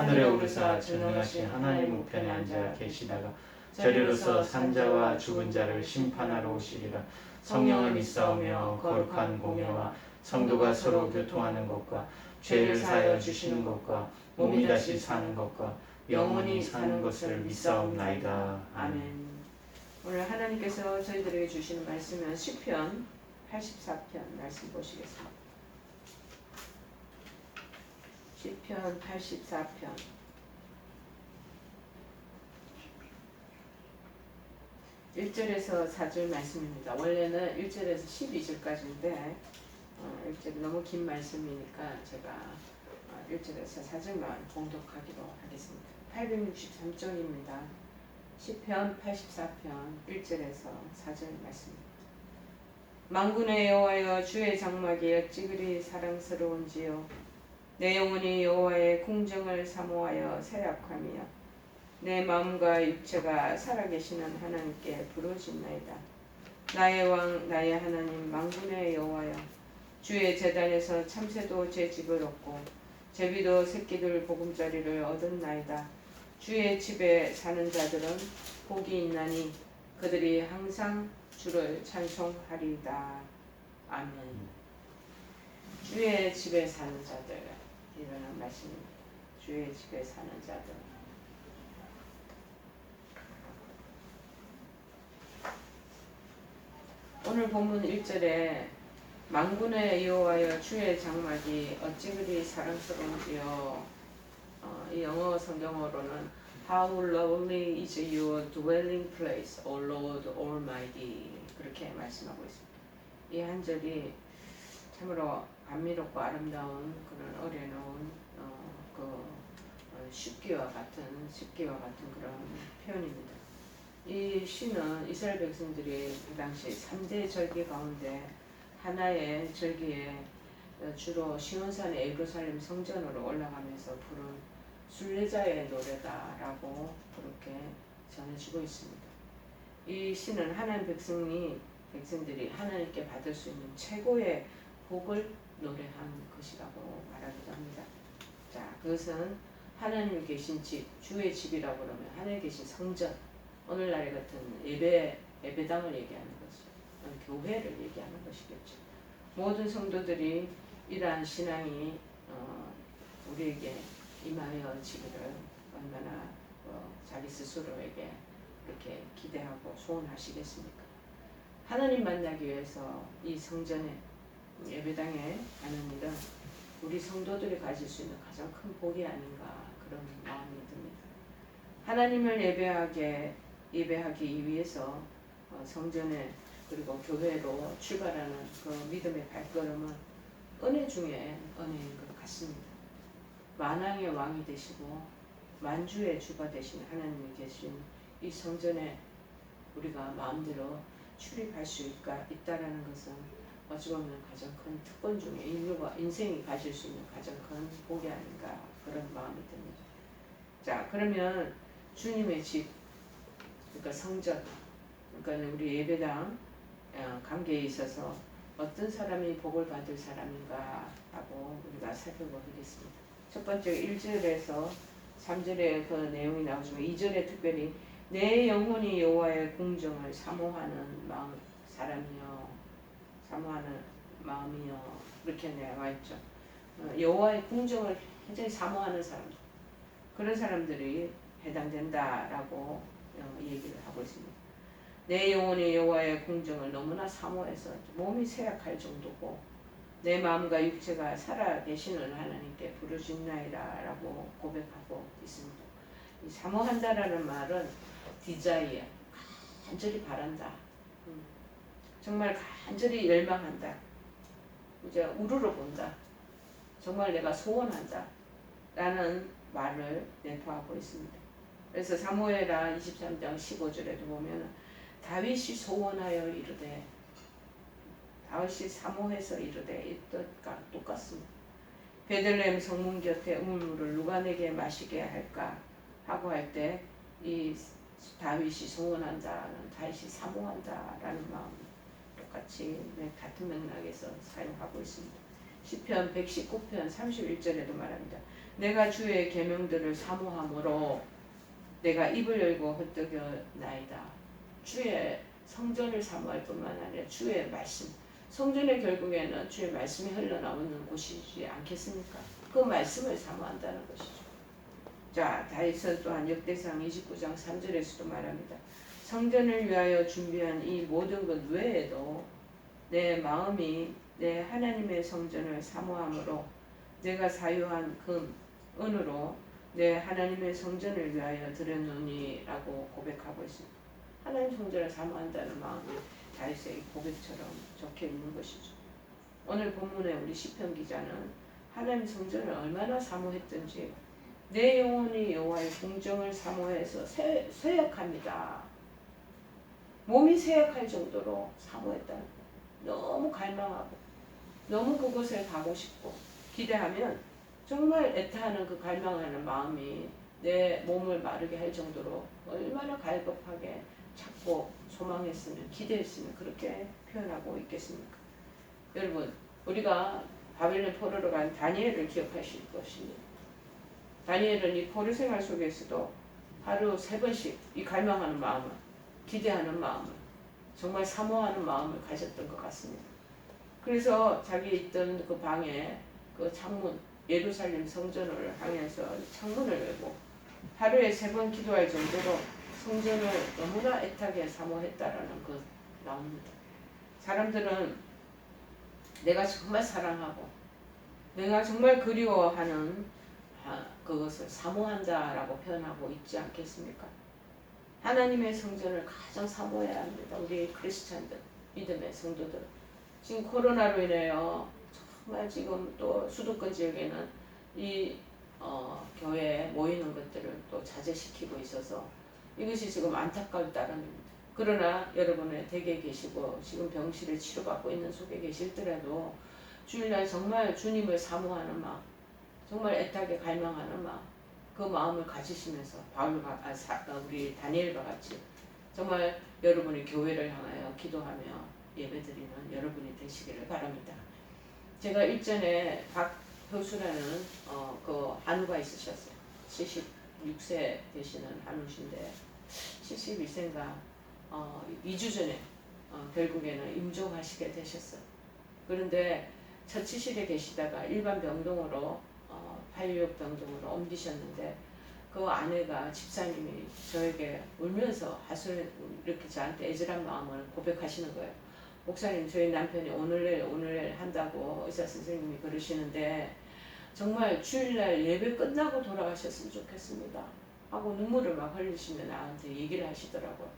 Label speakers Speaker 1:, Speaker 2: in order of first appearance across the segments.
Speaker 1: 하늘에 오르사 전능하신 하나님 우편에 앉아 계시다가 저리로서 산자와 죽은 자를 심판하러 오시리라 성령을 믿사오며 거룩한 공예와 성도가 서로 교통하는 것과 죄를 사하여 주시는 것과 몸이 다시 사는 것과 영원히 사는 것을 믿사옵나이다. 아멘. 오늘 하나님께서 저희들에게 주시는 말씀은 시편 84편 말씀 보시겠습니다. 시편 84편 1절에서 4절 말씀입니다. 원래는 1절에서 12절까지인데 어, 1절이 너무 긴 말씀이니까 제가 어, 1절에서 4절만 봉독하기로 하겠습니다. 863쪽입니다. 시편 84편 1절에서 4절 말씀입니다. 망군의 여호와여 주의 장막이 어찌 그리 사랑스러운지요 내 영혼이 여호와의 궁정을 사모하여 새약하며 내 마음과 육체가 살아계시는 하나님께 부르짖나이다. 나의 왕 나의 하나님 망군의 여호와여 주의 재단에서 참새도 제 집을 얻고 제비도 새끼들 보금자리를 얻었나이다. 주의 집에 사는 자들은 복이 있나니 그들이 항상 주를 찬송하리이다. 아멘. 주의 집에 사는 자들 이라는 말씀입니다. 주의 집에 사는 자들. 오늘 본문 1절에 망군의 여호와여 주의 장막이 어찌 그리 사랑스러운지요. 어, 이 영어 성경어로는 How lovely is your dwelling place, O Lord Almighty 그렇게 말씀하고 있습니다. 이 한 절이 참으로 감미롭고 아름다운 그런 어려놓은 어, 그 어, 쉽기와 같은 쉽기와 같은 그런 표현입니다. 이 시는 이스라엘 백성들이 그 당시 3대 절기 가운데 하나의 절기에 주로 시온산의 예루살렘 성전으로 올라가면서 부른 순례자의 노래다라고 그렇게 전해지고 있습니다. 이 시는 하나님 백성이 백성들이 하나님께 받을 수 있는 최고의 복을 노래한 것이라고 말하기도 합니다. 자, 그것은 하나님 계신 집, 주의 집이라고 그러면 하나님 계신 성전, 오늘날 같은 예배 예배당을 얘기하는 것이 교회를 얘기하는 것이겠죠. 모든 성도들이 이러한 신앙이 어, 우리에게 임하여 지기를 얼마나 어, 자기 스스로에게 이렇게 기대하고 소원하시겠습니까? 하나님 만나기 위해서 이 성전에 예배당에 가는 일은 우리 성도들이 가질 수 있는 가장 큰 복이 아닌가 그런 마음이 듭니다. 하나님을 예배하게 예배하기 위해서 어, 성전에 그리고 교회로 출발하는 그 믿음의 발걸음은 은혜 중에 은혜인 것 같습니다. 만왕의 왕이 되시고 만주의 주가 되신 하나님이 계신 이 성전에 우리가 마음대로 출입할 수 있다, 있다라는 것은 어찌 보면 가장 큰 특권 중에 인류가 인생이 가질 수 있는 가장 큰 복이 아닌가 그런 마음이 듭니다. 자 그러면 주님의 집 그러니까 성전, 그러니까 우리 예배당 어, 관계에 있어서 어떤 사람이 복을 받을 사람인가 하고 우리가 살펴보겠습니다. 첫 번째 1절에서 3절에 그 내용이 나오지만 2절에 특별히 내 영혼이 여호와의 궁정을 사모하는 마음 사람이요 사모하는 마음이요 그렇게 나와 있죠. 어, 여호와의 궁정을 굉장히 사모하는 사람 그런 사람들이 해당된다라고 어, 얘기를 하고 있습니다. 내 영혼이 여호와의 궁정을 너무나 사모해서 몸이 쇠약할 정도고 내 마음과 육체가 살아 계시는 하나님께 부르짖나이다라고 고백하고 있습니다. 이 사모한다라는 말은 디자이어 간절히 바란다. 음, 정말 간절히 열망한다. 이제 우르르 본다. 정말 내가 소원한다. 라는 말을 내포하고 있습니다. 그래서 사무엘하 23장 15절에도 보면 다윗이 소원하여 이르되 다윗이 사모해서 이르되 이 뜻과 똑같습니다. 베들레헴 성문 곁에 우물물을 누가 내게 마시게 할까 하고 할 때 이 다윗이 소원한다는 다윗이 사모한다라는 마음 똑같이 네, 같은 맥락에서 사용하고 있습니다. 시편 119편 31절에도 말합니다. 내가 주의 계명들을 사모함으로 내가 입을 열고 헛떡여 나이다. 주의 성전을 사모할 뿐만 아니라 주의 말씀. 성전의 결국에는 주의 말씀이 흘러나오는 곳이지 않겠습니까? 그 말씀을 사모한다는 것이죠. 자, 다윗은 또한 역대상 29장 3절에서도 말합니다. 성전을 위하여 준비한 이 모든 것 외에도 내 마음이 내 하나님의 성전을 사모함으로 내가 사유한 금, 은으로 내 하나님의 성전을 위하여 드렸노니라고 고백하고 있습니다. 하나님 성전을 사모한다는 마음이 다윗의 고백처럼 적혀 있는 것이죠. 오늘 본문에 우리 시편 기자는 하나님 성전을 얼마나 사모했던지 내 영혼이 여호와의 궁정을 사모해서 쇠, 쇠약합니다. 몸이 쇠약할 정도로 사모했다는 거예요. 너무 갈망하고 너무 그곳에 가고 싶고 기대하면 정말 애타하는 그 갈망하는 마음이 내 몸을 마르게 할 정도로 얼마나 갈급하게 찾고 소망했으면 기대했으면 그렇게 표현하고 있겠습니까? 여러분 우리가 바벨론 포로로 간 다니엘을 기억하실 것입니다. 다니엘은 이 포로 생활 속에서도 하루 세 번씩 이 갈망하는 마음을 기대하는 마음을 정말 사모하는 마음을 가졌던 것 같습니다. 그래서 자기 있던 그 방에 그 창문 예루살렘 성전을 향해서 창문을 열고 하루에 세 번 기도할 정도로 성전을 너무나 애타게 사모했다라는 것 나옵니다. 사람들은 내가 정말 사랑하고 내가 정말 그리워하는 그것을 사모한다라고 표현하고 있지 않겠습니까? 하나님의 성전을 가장 사모해야 합니다. 우리 크리스찬들, 믿음의 성도들. 지금 코로나로 인해요. 정말 지금 또 수도권 지역에는 이 어, 교회에 모이는 것들을 또 자제시키고 있어서 이것이 지금 안타까울 따름입니다. 그러나 여러분의 댁에 계시고 지금 병실을 치료받고 있는 속에 계실더라도 주일날 정말 주님을 사모하는 마음, 정말 애타게 갈망하는 마음, 그 마음을 가지시면서 바울과 아, 사, 어, 우리 다니엘과 같이 정말 여러분이 교회를 향하여 기도하며 예배드리는 여러분이 되시기를 바랍니다. 제가 일전에 박효수라는 어, 그 한우가 있으셨어요. 76세 되시는 한우신데 71세인가 어, 2주 전에 어, 결국에는 임종하시게 되셨어요. 그런데 처치실에 계시다가 일반 병동으로 어, 816 병동으로 옮기셨는데 그 아내가 집사님이 저에게 울면서 하술 이렇게 저한테 애절한 마음을 고백하시는 거예요. 목사님 저희 남편이 오늘 내일 오늘 내일 한다고 의사 선생님이 그러시는데 정말 주일날 예배 끝나고 돌아가셨으면 좋겠습니다. 하고 눈물을 막 흘리시며 나한테 얘기를 하시더라고요.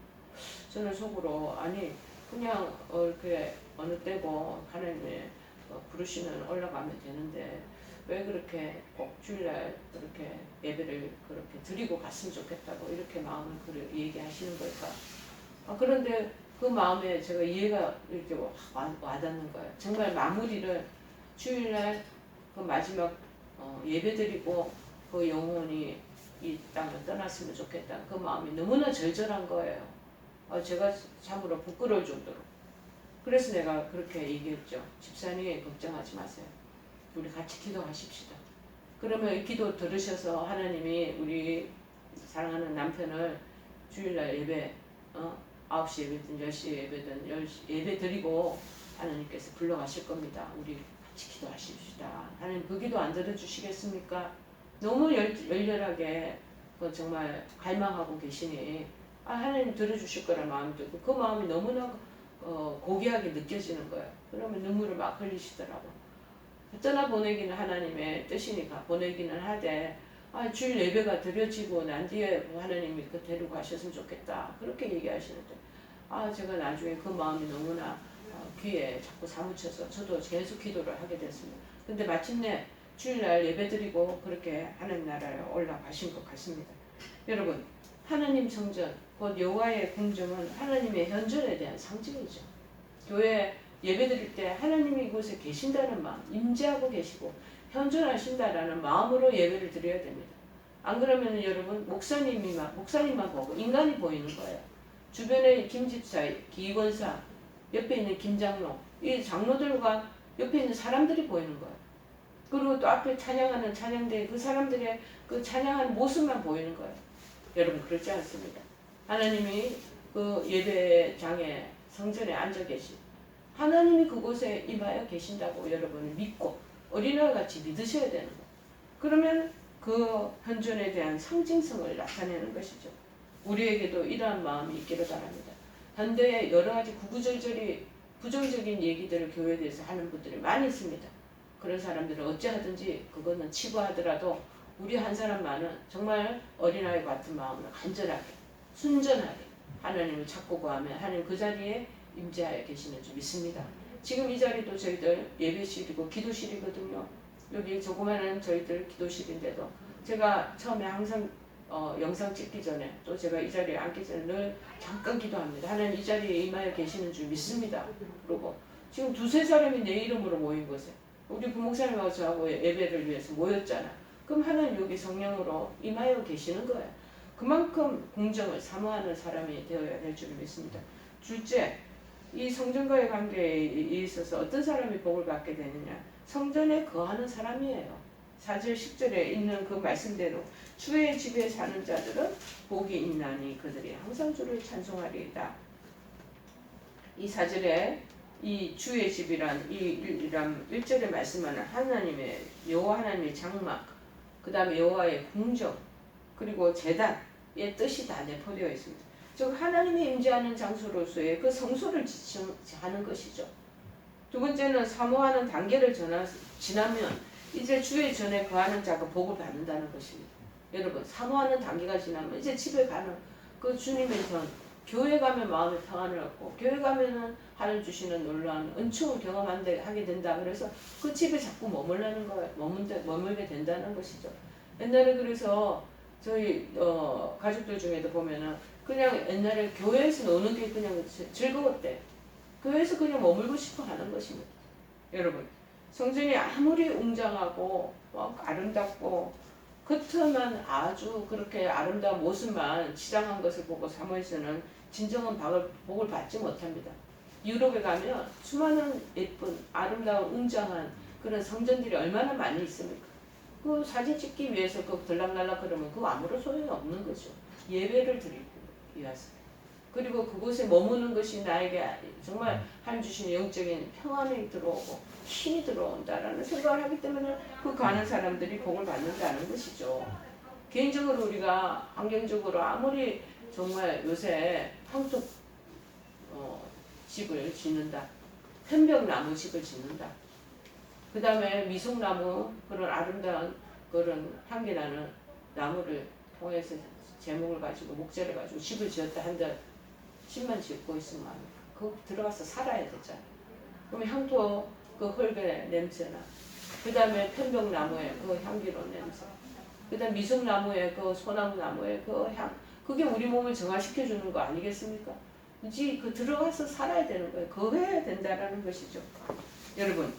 Speaker 1: 저는 속으로 아니 그냥 어, 이렇게 어느 때고 하나님의 어, 부르시면 올라가면 되는데 왜 그렇게 꼭 주일날 그렇게 예배를 그렇게 드리고 갔으면 좋겠다고 이렇게 마음을 그래 얘기하시는 걸까? 아, 그런데 그 마음에 제가 이해가 이렇게 와, 와 닿는 거예요. 정말 마무리를 주일날 그 마지막 어, 예배 드리고 그 영혼이 이 땅을 떠났으면 좋겠다. 그 마음이 너무나 절절한 거예요. 어, 제가 참으로 부끄러울 정도로. 그래서 내가 그렇게 얘기했죠. 집사님 걱정하지 마세요. 우리 같이 기도하십시다. 그러면 이 기도 들으셔서 하나님이 우리 사랑하는 남편을 주일날 예배 어, 9시 예배든 10시 예배든 10시 예배 드리고 하나님께서 불러가실 겁니다. 우리 같이 기도하십시다. 하나님 그 기도 안 들어주시겠습니까? 너무 열, 열렬하게 그 정말 갈망하고 계시니 아, 하나님 들어주실 거라 마음이 들고 그 마음이 너무나 어, 고귀하게 느껴지는 거예요. 그러면 눈물을 막 흘리시더라고. 떠나 보내기는 하나님의 뜻이니까 보내기는 하되 아, 주일 예배가 드려지고 난 뒤에 하나님이 그 데리고 가셨으면 좋겠다. 그렇게 얘기하시는데 아 제가 나중에 그 마음이 너무나 어, 귀에 자꾸 사무쳐서 저도 계속 기도를 하게 됐습니다. 근데 마침내 주일날 예배드리고 그렇게 하는 나라에 올라가신 것 같습니다. 여러분 하나님 성전, 곧 여호와의 궁정은 하나님의 현존에 대한 상징이죠. 교회 예배 드릴 때 하나님이 이곳에 계신다는 마음, 임재하고 계시고 현존하신다라는 마음으로 예배를 드려야 됩니다. 안 그러면 여러분 목사님이만 목사님만 보고 인간이 보이는 거예요. 주변에 김집사, 기권사, 옆에 있는 김장로, 이 장로들과 옆에 있는 사람들이 보이는 거예요. 그리고 또 앞에 찬양하는 찬양대 그 사람들의 그 찬양하는 모습만 보이는 거예요. 여러분 그렇지 않습니다. 하나님이 그 예배장에 성전에 앉아 계신 하나님이 그곳에 임하여 계신다고 여러분이 믿고 어린아이 같이 믿으셔야 되는 거예요. 그러면 그 현존에 대한 상징성을 나타내는 것이죠. 우리에게도 이러한 마음이 있기를 바랍니다. 현대에 여러 가지 구구절절이 부정적인 얘기들을 교회에 대해서 하는 분들이 많이 있습니다. 그런 사람들은 어찌하든지 그거는 치부하더라도 우리 한 사람만은 정말 어린아이 같은 마음으로 간절하게 순전하게 하나님을 찾고 구하면 하나님 그 자리에 임재하여 계시는 줄 믿습니다. 지금 이 자리도 저희들 예배실이고 기도실이거든요. 여기 조그마한 저희들 기도실인데도 제가 처음에 항상 어, 영상 찍기 전에 또 제가 이 자리에 앉기 전에 늘 잠깐 기도합니다. 하나님 이 자리에 임하여 계시는 줄 믿습니다. 그리고 지금 두세 사람이 내 이름으로 모인 곳에 우리 부목사님하고 저하고 예배를 위해서 모였잖아. 그럼 하나님 여기 성령으로 임하여 계시는 거야. 그만큼 공정을 사모하는 사람이 되어야 될 줄 믿습니다. 둘째, 이 성전과의 관계에 있어서 어떤 사람이 복을 받게 되느냐? 성전에 거하는 사람이에요. 4절 10절에 있는 그 말씀대로 주의 집에 사는 자들은 복이 있나니 그들이 항상 주를 찬송하리이다. 이 4절에 이 주의 집이란 이 일이란 1절에 말씀하는 하나님의 여호와 하나님의 장막 그 다음에 여호와의 궁정 그리고 재단의 뜻이 다 내포되어 있습니다. 즉 하나님이 임재하는 장소로서의 그 성소를 지칭하는 것이죠. 두 번째는 사모하는 단계를 전하, 지나면 이제 주의 전에 거하는 자가 복을 받는다는 것입니다. 여러분 사모하는 단계가 지나면 이제 집에 가는 그 주님의 전 교회 가면 마음의 평안을 얻고 교회 가면은 하늘 주시는 놀라운 은총을 경험하게 하게 된다. 그래서 그 집에 자꾸 머물라는 거예요. 머문데, 머물게 된다는 것이죠. 옛날에 그래서 저희 어, 가족들 중에도 보면은 그냥 옛날에 교회에서 노는 게 그냥 즐거웠대. 교회에서 그냥 머물고 싶어 하는 것입니다. 여러분 성전이 아무리 웅장하고 뭐 아름답고 겉만 아주 그렇게 아름다운 모습만 치장한 것을 보고 사모에서는 진정한 복을, 복을 받지 못합니다. 유럽에 가면 수많은 예쁜 아름다운 웅장한 그런 성전들이 얼마나 많이 있습니까? 그 사진 찍기 위해서 그 들락날락 그러면 그 아무런 소용이 없는 거죠. 예배를 드리기 위해서. 그리고 그곳에 머무는 것이 나에게 정말 하나님 주신 영적인 평안이 들어오고 힘이 들어온다라는 생각을 하기 때문에 그 가는 사람들이 복을 받는다는 것이죠. 개인적으로 우리가 환경적으로 아무리 정말 요새 황토 어, 집을 짓는다. 편벽나무 집을 짓는다. 그 다음에 미송나무 그런 아름다운 그런 향기 나는 나무를 통해서 제목을 가지고 목재를 가지고 집을 지었다 한들 집만 짓고 있으면 그 들어가서 살아야 되잖아. 그럼 향토 그 흙의 냄새나 그 다음에 편벽나무의 그 향기로운 냄새 그 다음 미송나무의 그 소나무 나무의 그향 그게 우리 몸을 정화시켜 주는 거 아니겠습니까? 이제 그 들어가서 살아야 되는 거예요. 그거 해야 된다라는 것이죠. 여러분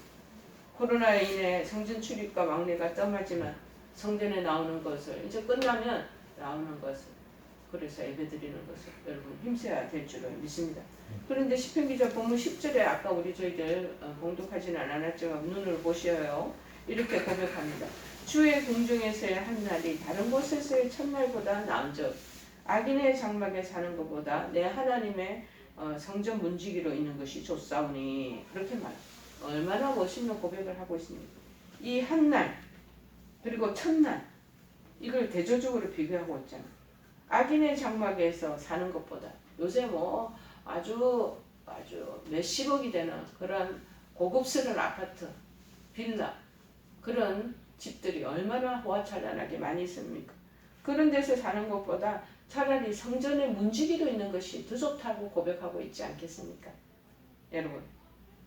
Speaker 1: 코로나에 인해 성전 출입과 왕래가 뜸하지만 성전에 나오는 것을 이제 끝나면 나오는 것을 그래서 예배드리는 것을 여러분 힘써야 될 줄을 믿습니다. 그런데 시편 기자 본문 10절에 아까 우리 저희들 어, 봉독하지는 않았지만 눈을 보셔요. 이렇게 고백합니다. 주의 궁중에서의 한 날이 다른 곳에서의 첫날보다 나은즉 악인의 장막에 사는 것보다 내 하나님의 어, 성전 문지기로 있는 것이 좋사오니 그렇게 말. 얼마나 멋있는 고백을 하고 있습니까? 이 한 날 그리고 첫날 이걸 대조적으로 비교하고 있잖아. 악인의 장막에서 사는 것보다 요새 뭐 아주 아주 몇십억이 되는 그런 고급스러운 아파트, 빌라 그런 집들이 얼마나 호화찬란하게 많이 있습니까? 그런 데서 사는 것보다 차라리 성전에 문지기로 있는 것이 더 좋다고 고백하고 있지 않겠습니까? 여러분,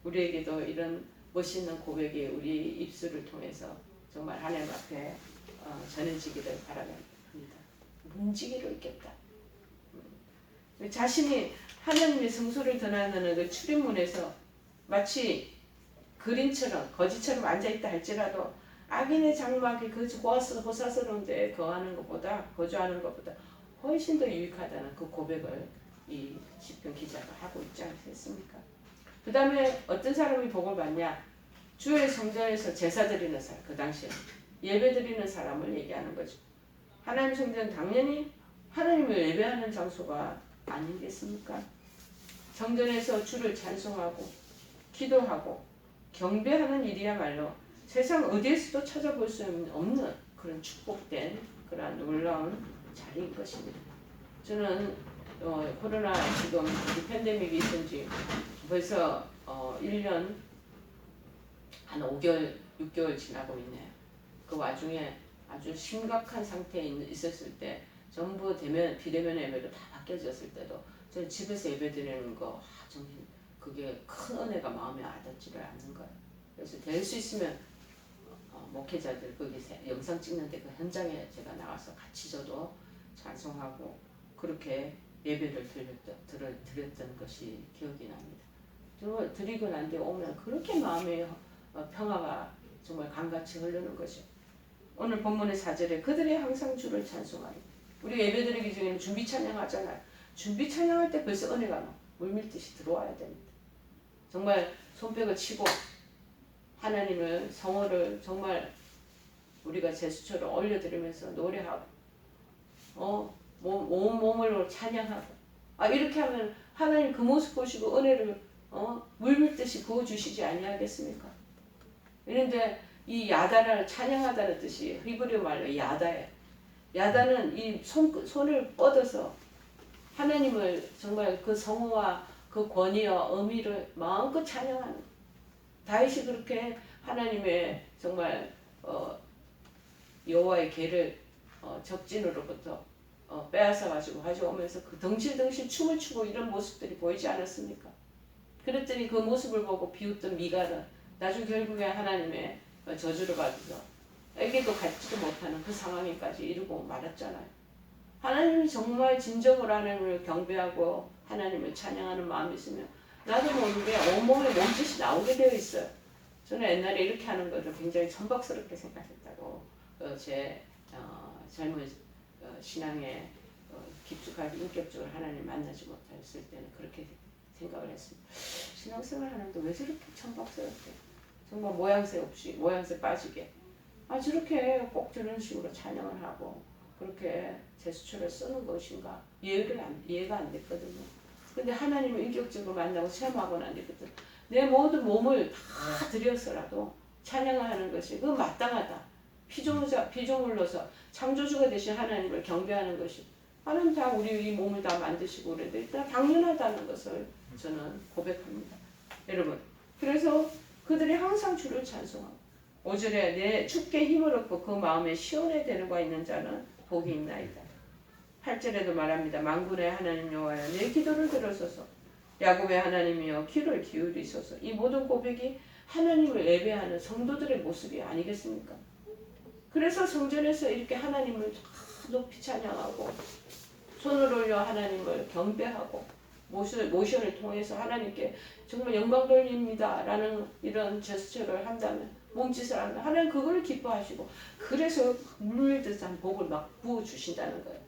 Speaker 1: 우리에게도 이런 멋있는 고백이 우리 입술을 통해서 정말 하나님 앞에 어, 전해지기를 바랍니다. 문지기로 있겠다. 자신이 하나님의 성소를 드나드는 그 출입문에서 마치 그림처럼 거지처럼 앉아있다 할지라도 악인의 장막이 그 호화스, 호사스러운 데 거하는 것보다 거주하는 것보다 훨씬 더 유익하다는 그 고백을 이 시편 기자가 하고 있지 않겠습니까? 그 다음에 어떤 사람이 복을 받냐? 주의 성전에서 제사 드리는 사람, 그 당시에 예배 드리는 사람을 얘기하는 거죠. 하나님 성전 당연히 하나님을 예배하는 장소가 아니겠습니까? 성전에서 주를 찬송하고 기도하고 경배하는 일이야말로 세상 어디에서도 찾아볼 수 없는 그런 축복된 그런 놀라운 자리인 것입니다. 저는 어, 코로나 지금 이 팬데믹이 있은 지 벌써 어, 1년 한 5개월, 6개월 지나고 있네요. 그 와중에 아주 심각한 상태에 있- 있었을 때 전부 대면 비대면 예배로 다 바뀌어졌을 때도 저는 집에서 예배 드리는 거 아, 정말 그게 큰 은혜가 마음에 와닿지를 않는 거예요. 그래서 될 수 있으면 어, 목회자들 거기서 영상 찍는데 그 현장에 제가 나가서 같이 저도 찬송하고 그렇게 예배를 드렸던, 드렸, 드렸던 것이 기억이 납니다. 저 드리고 난 뒤에 오면 그렇게 마음의 어, 평화가 정말 강같이 흐르는 거죠. 오늘 본문의 사절에 그들이 항상 주를 찬송하리. 우리 예배드리기 전에는 준비 찬양하잖아요. 준비 찬양할 때 벌써 은혜가 막 물밀듯이 들어와야 됩니다. 정말 손뼉을 치고 하나님을 성호를 정말 우리가 제수처럼 올려드리면서 노래하고 어, 몸, 온 몸으로 찬양하고 아 이렇게 하면 하나님 그 모습 보시고 은혜를 어, 물밀듯이 부어주시지 아니하겠습니까? 이런데 이 야다를 찬양하다는 뜻이 히브리어 말로 야다예요. 야다는 이 손, 손을 뻗어서 하나님을 정말 그 성호와 그 권위와 의미를 마음껏 찬양하는. 다윗이 그렇게 하나님의 정말 어, 여호와의 개를 어, 적진으로부터 어, 빼앗아 가지고 가져오면서 그 덩실덩실 춤을 추고 이런 모습들이 보이지 않았습니까? 그랬더니 그 모습을 보고 비웃던 미가는 나중 결국에 하나님의 어, 저주를 받아서 애기도 갖지도 못하는 그 상황에까지 이르고 말았잖아요. 하나님이 정말 진정으로 하나님을 경배하고 하나님을 찬양하는 마음이 있으면 나도 모르게 온몸에 몸짓이 나오게 되어 있어요. 저는 옛날에 이렇게 하는 것을 굉장히 천박스럽게 생각했다고 어, 제 어, 젊은 어, 신앙에 어, 깊숙하게 인격적으로 하나님 만나지 못했을 때는 그렇게 생각을 했습니다. 신앙생활 하는데 왜 저렇게 천박스럽게 정말 모양새 없이 모양새 빠지게 아 저렇게 꼭 저런 식으로 찬양을 하고 그렇게 제스처를 쓰는 것인가 이해를 안, 이해가 안 됐거든요. 근데 하나님을 인격적으로 만나고 체험하고 난 뒤부터 내 모든 몸을 다 들여서라도 찬양을 하는 것이 그 마땅하다. 피조물자 피조물로서 창조주가 되신 하나님을 경배하는 것이 하나님 다 우리 이 몸을 다 만드시고 그래도 일단 당연하다는 것을 저는 고백합니다. 여러분 그래서 그들이 항상 주를 찬송하고 5절에 내 주께 힘을 얻고 그 마음에 시원해 되는 바 있는 자는 복이 있나이다. 8절에도 말합니다. 만군의 하나님 여호와여 내 기도를 들으소서. 야곱의 하나님이여 귀를 기울이소서. 이 모든 고백이 하나님을 예배하는 성도들의 모습이 아니겠습니까? 그래서 성전에서 이렇게 하나님을 다 높이 찬양하고 손을 올려 하나님을 경배하고 모션, 모션을 통해서 하나님께 정말 영광 돌립니다 라는 이런 제스처를 한다면 몸짓을 하면 하나님 그걸 기뻐하시고 그래서 물밀듯한 복을 막 부어 주신다는 거예요.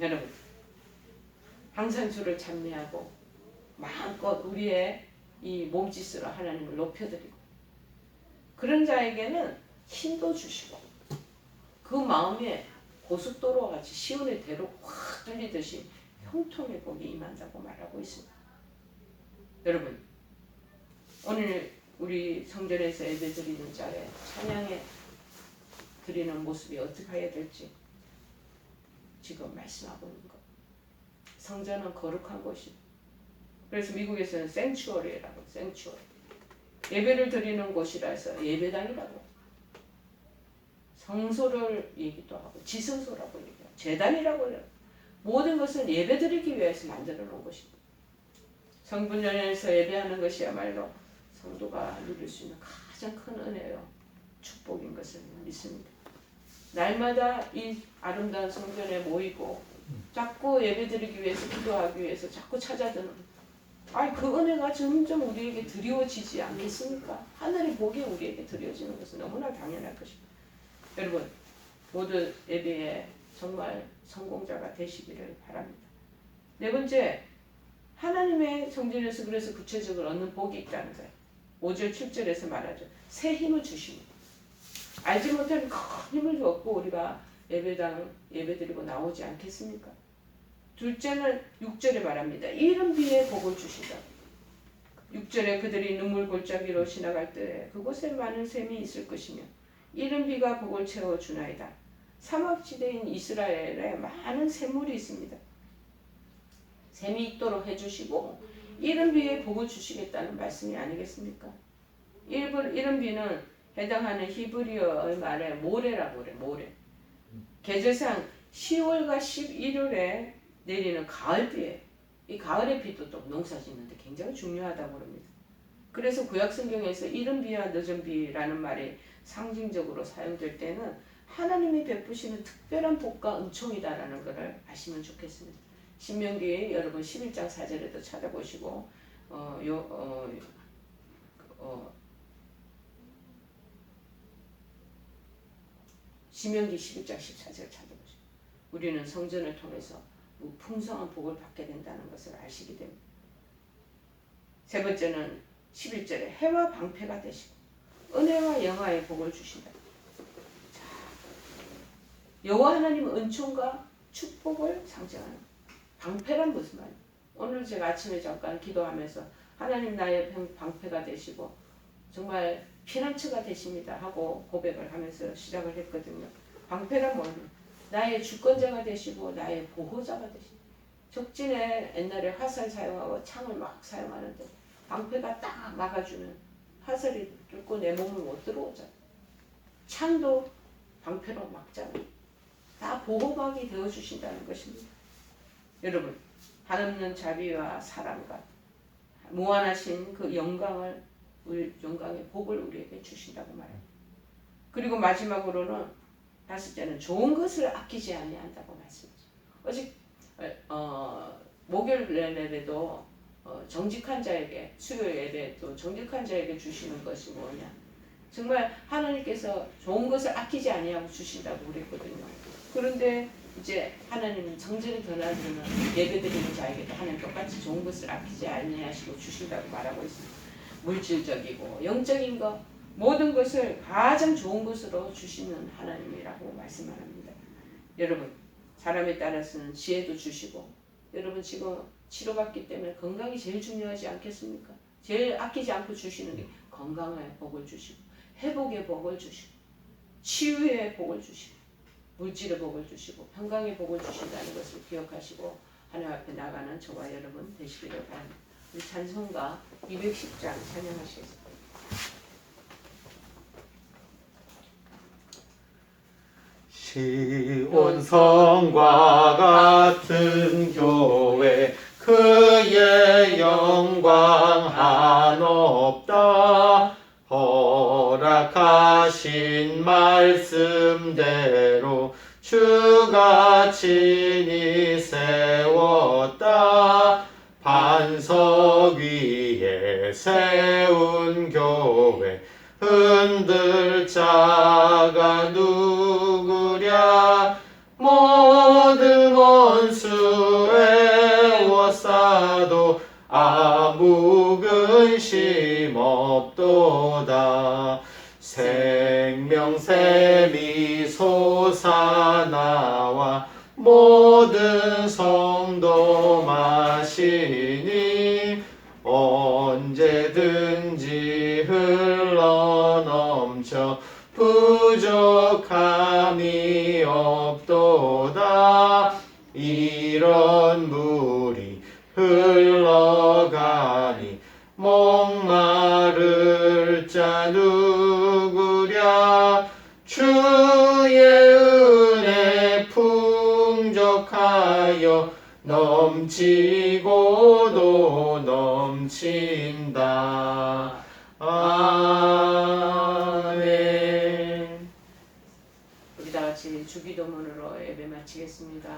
Speaker 1: 여러분 항상 주를 찬미하고 마음껏 우리의 이 몸짓으로 하나님을 높여드리고 그런 자에게는 힘도 주시고 그 마음에 고속도로와 같이 시온의 대로 확 뚫리듯이 형통의 복이 임한 다고 말하고 있습니다. 여러분 오늘 우리 성전에서 예배 드리는 자의 찬양에 드리는 모습이 어떻게 해야 될지 지금 말씀하고 있는 것. 성전은 거룩한 곳이. 그래서 미국에서는 생추어리라고 생추어리. 예배를 드리는 곳이라 해서 예배당이라고. 성소를 얘기도 하고 지성소라고 얘기하고 재단이라고 해요. 모든 것은 예배 드리기 위해서 만들어 놓은 것입니다. 성분연에서 예배하는 것이야말로 성도가 누릴 수 있는 가장 큰 은혜요 축복인 것을 믿습니다. 날마다 이 아름다운 성전에 모이고 자꾸 예배드리기 위해서 기도하기 위해서 자꾸 찾아드는 아니 그 은혜가 점점 우리에게 드리워지지 않겠습니까? 하늘의 복이 우리에게 드려지는 것은 너무나 당연할 것입니다. 여러분 모두 예배에 정말 성공자가 되시기를 바랍니다. 네 번째 하나님의 성전에서 그래서 구체적으로 얻는 복이 있다는 거예요. 5절 7절에서 말하죠. 새 힘을 주십니다. 알지 못하는 큰 힘을 얻고 우리가 예배당 예배드리고 나오지 않겠습니까? 둘째는 6절에 말합니다. 이른 비에 복을 주시다. 6절에 그들이 눈물 골짜기로 지나갈 때 그곳에 많은 샘이 있을 것이며 이른 비가 복을 채워 주나이다. 사막지대인 이스라엘에 많은 샘물이 있습니다. 샘이 있도록 해주시고 이른 비에 복을 주시겠다는 말씀이 아니겠습니까? 일본 이른 비는 해당하는 히브리어의 말에 모래라고 그래 모래. 계절상 10월과 11월에 내리는 가을비에 이 가을의 비도 또 농사 짓는데 굉장히 중요하다고 합니다. 그래서 구약 성경에서 이른 비와 늦은 비라는 말이 상징적으로 사용될 때는 하나님이 베푸시는 특별한 복과 은총이다라는 것을 아시면 좋겠습니다. 신명기 여러분 11장 4절에도 찾아보시고 어, 요, 어, 어, 신명기 11장 14절 찾아보시고 우리는 성전을 통해서 뭐 풍성한 복을 받게 된다는 것을 아시게 됩니다. 세 번째는 11절에 해와 방패가 되시고 은혜와 영화의 복을 주신다. 자, 여호와 하나님은 은총과 축복을 상징하는 방패란 무슨 말이에요? 오늘 제가 아침에 잠깐 기도하면서 하나님 나의 방패가 되시고 정말 피난처가 되십니다 하고 고백을 하면서 시작을 했거든요. 방패란 뭐냐? 나의 주권자가 되시고 나의 보호자가 되시고 적진에 옛날에 화살 사용하고 창을 막 사용하는데 방패가 딱 막아주면 화살이 뚫고 내 몸을 못 들어오잖아. 창도 방패로 막잖아. 다 보호막이 되어 주신다는 것입니다. 여러분 한없는 자비와 사랑과 무한하신 그 영광을 영광의 복을 우리에게 주신다고 말합니다. 그리고 마지막으로는 다섯째는 좋은 것을 아끼지 아니한다고 말씀하죠. 어제 어, 목요일 예배도 어, 정직한 자에게 수요 예배도 정직한 자에게 주시는 것이 뭐냐? 정말 하나님께서 좋은 것을 아끼지 아니하고 주신다고 그랬거든요. 그런데 이제 하나님은 정전이 변화되는 예배드리는 자에게도 하나님 똑같이 좋은 것을 아끼지 아니하시고 주신다고 말하고 있습니다. 물질적이고 영적인 것 모든 것을 가장 좋은 것으로 주시는 하나님이라고 말씀합니다. 여러분 사람에 따라서는 지혜도 주시고 여러분 지금 치료받기 때문에 건강이 제일 중요하지 않겠습니까? 제일 아끼지 않고 주시는 게 건강의 복을 주시고 회복의 복을 주시고 치유의 복을 주시고 물질의 복을 주시고 평강의 복을 주신다는 것을 기억하시고 하나님 앞에 나가는 저와 여러분 되시기를 바랍니다. 우리 찬송가 210장 찬양하시겠습니다.
Speaker 2: 시온 성과 같은 교회 그의 영광 한없다 허락하신 말씀대로 주가 친히 세웠다. 반석 위에 세운 교회 흔들 자가 누구랴? 모든 원수 애워싸도 아무 근심 없도다 생명샘이 솟아나와 모든 성도 마시니 언제든지 흘러 넘쳐 부족함이 없도다. 이런 물이 흘러가니 목마를 자 누구랴 주의 은혜 풍족하여 넘치고도 넘친다. 아멘.
Speaker 1: 우리 다 같이 주기도문으로 예배 마치겠습니다.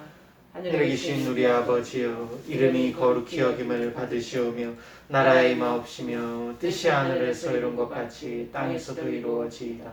Speaker 2: 하늘에 계신 우리 아버지여 이름이 거룩히 여김을 받으시오며 나라의 마옵시며 뜻이 하늘에서 이룬 것 같이 땅에서도 이루어지이다